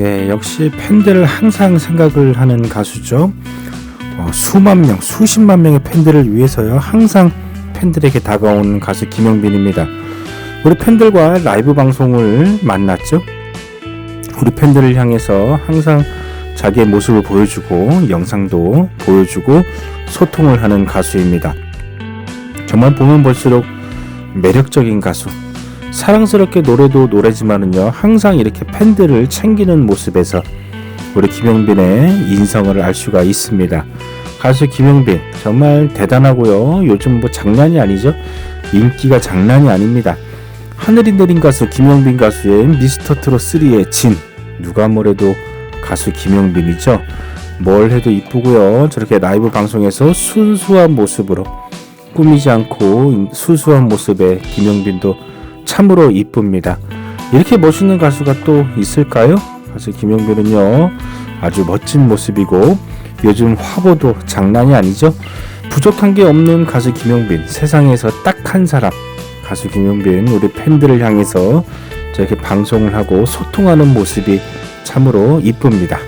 예, 역시 팬들을 항상 생각을 하는 가수죠. 어, 수만 명, 수십만 명의 팬들을 위해서요. 항상 팬들에게 다가오는 가수 김영빈입니다. 우리 팬들과 라이브 방송을 만났죠. 우리 팬들을 향해서 항상 자기의 모습을 보여주고 영상도 보여주고 소통을 하는 가수입니다. 정말 보면 볼수록 매력적인 가수. 사랑스럽게 노래도 노래지만은요 항상 이렇게 팬들을 챙기는 모습에서 우리 김영빈의 인성을 알 수가 있습니다. 가수 김영빈 정말 대단하고요. 요즘 뭐 장난이 아니죠. 인기가 장난이 아닙니다. 하늘이 내린 가수 김영빈 가수의 미스터 트롯 3의 진 누가 뭐래도 가수 김영빈이죠. 뭘 해도 이쁘고요. 저렇게 라이브 방송에서 순수한 모습으로 꾸미지 않고 순수한 모습의 김영빈도 참으로 이쁩니다. 이렇게 멋있는 가수가 또 있을까요? 가수 김영빈은요 아주 멋진 모습이고 요즘 화보도 장난이 아니죠. 부족한 게 없는 가수 김영빈 세상에서 딱 한 사람 가수 김영빈 우리 팬들을 향해서 저렇게 방송을 하고 소통하는 모습이 참으로 이쁩니다.